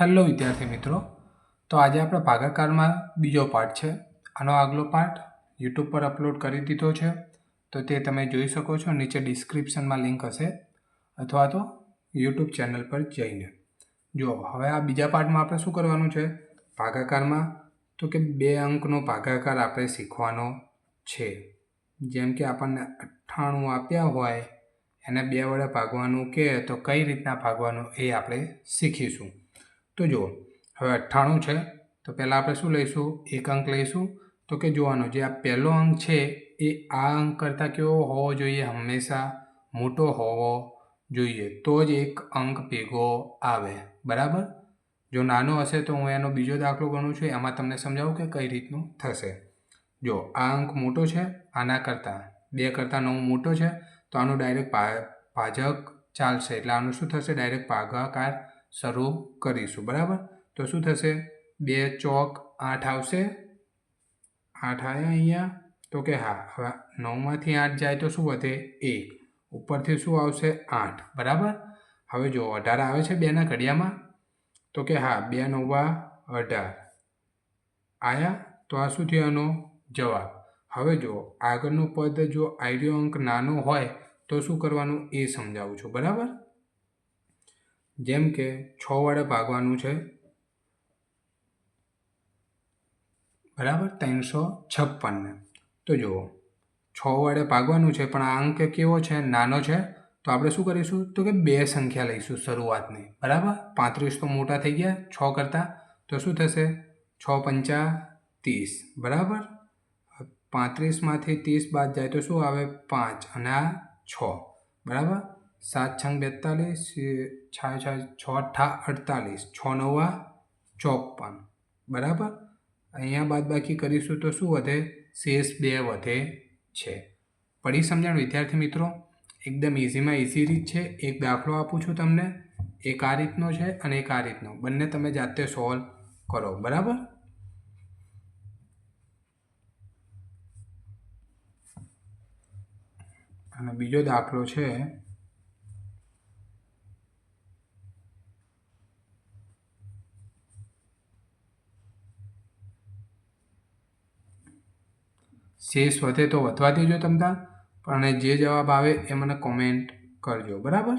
Hello વિદ્યાર્થી મિત્રો. તો આજે આપણે ભાગાકારમાં બીજો પાર્ટ છે. આનો આગલો પાર્ટ યુટ્યુબ પર અપલોડ કરી દીધો છે. તો તે તમે જોઈ શકો છો. નીચે ડિસ્ક્રિપ્શનમાં લિંક હશે. અથવા તો યુટ્યુબ ચેનલ પર જઈને. જુઓ હવે આ બીજા પાર્ટમાં આપણે શું કરવાનું છે? ભાગાકારમાં તો કે બે અંકનો ભાગાકાર આપણે શીખવાનો છે. જેમ કે આપણને અઠ્ઠાણું આપ્યા હોય, એને બે વડે ભાગવાનું કે તો કઈ રીતના ભાગવાનું એ આપણે શીખીશું. તો જુઓ, હવે અઠ્ઠાણું છે, તો પહેલાં આપણે શું લઈશું? એક અંક લઈશું. તો કે જોવાનું, જે આ પહેલો અંક છે, એ આ અંક કરતાં કેવો હોવો જોઈએ? હંમેશા મોટો હોવો જોઈએ. તો જ એક અંક ભેગો આવે. બરાબર? જો નાનો હશે તો હું એનો બીજો દાખલો ગણું છું, એમાં તમને સમજાવું કે કઈ રીતનું થશે. જો, આ અંક મોટો છે, આના કરતાં. બે કરતાં નવ મોટો છે, તો આનું ડાયરેક્ટ ભાજક ચાલશે. એટલે આનું શું થશે? ડાયરેક્ટ ભાગાકાર શરૂ કરીશું, બરાબર? તો શું થશે? બે ચોક આઠ આવશે. આઠ આવ્યા અહીંયા. તો કે હા, હવે નવમાંથી આઠ જાય તો શું વધે? એક. ઉપરથી શું આવશે? આઠ. બરાબર? હવે જો અઢાર આવે છે બેના ઘડિયામાં, તો કે હા, બે નવા અઢાર. આયા? તો આ શું થયો એનો જવાબ? હવે જો આગળનું પદ જો આઈડિયો અંક નાનો હોય, તો શું કરવાનું? એ સમજાવું છું. બરાબર? જેમ કે છ વડે ભાગવાનું છે. બરાબર? ત્રણસો છપ્પનને. તો જુઓ, છ વડે ભાગવાનું છે, પણ આ અંક કેવો છે? નાનો છે. તો આપણે શું કરીશું? તો કે બે સંખ્યા લઈશું શરૂઆતની. બરાબર? પાંત્રીસ તો મોટા થઈ ગયા, છ કરતાં. તો શું થશે? છ પંચા ત્રીસ. બરાબર? પાંત્રીસમાંથી ત્રીસ બાદ જાય તો શું આવે? પાંચ. અને આ છ. બરાબર? સાત છંગ બેતાલીસ, છ છ અઠા અડતાલીસ, છ નવા, ચોપન. બરાબર? અહીંયા બાદ બાકી કરીશું તો શું વધે? શેષ બે વધે છે. પડી સમજણ વિદ્યાર્થી મિત્રો, એકદમ ઇઝીમાં ઇઝી રીત છે. એક દાખલો આપું છું તમને. એક આ રીતનો છે અને એક આ રીતનો. બંને તમે જાતે સોલ્વ કરો. બરાબર? અને બીજો દાખલો છે. શેષ વધે તો વધવા દેજો તમતા, પણ જે જવાબ આવે એ મને કોમેન્ટ કરજો, બરાબર?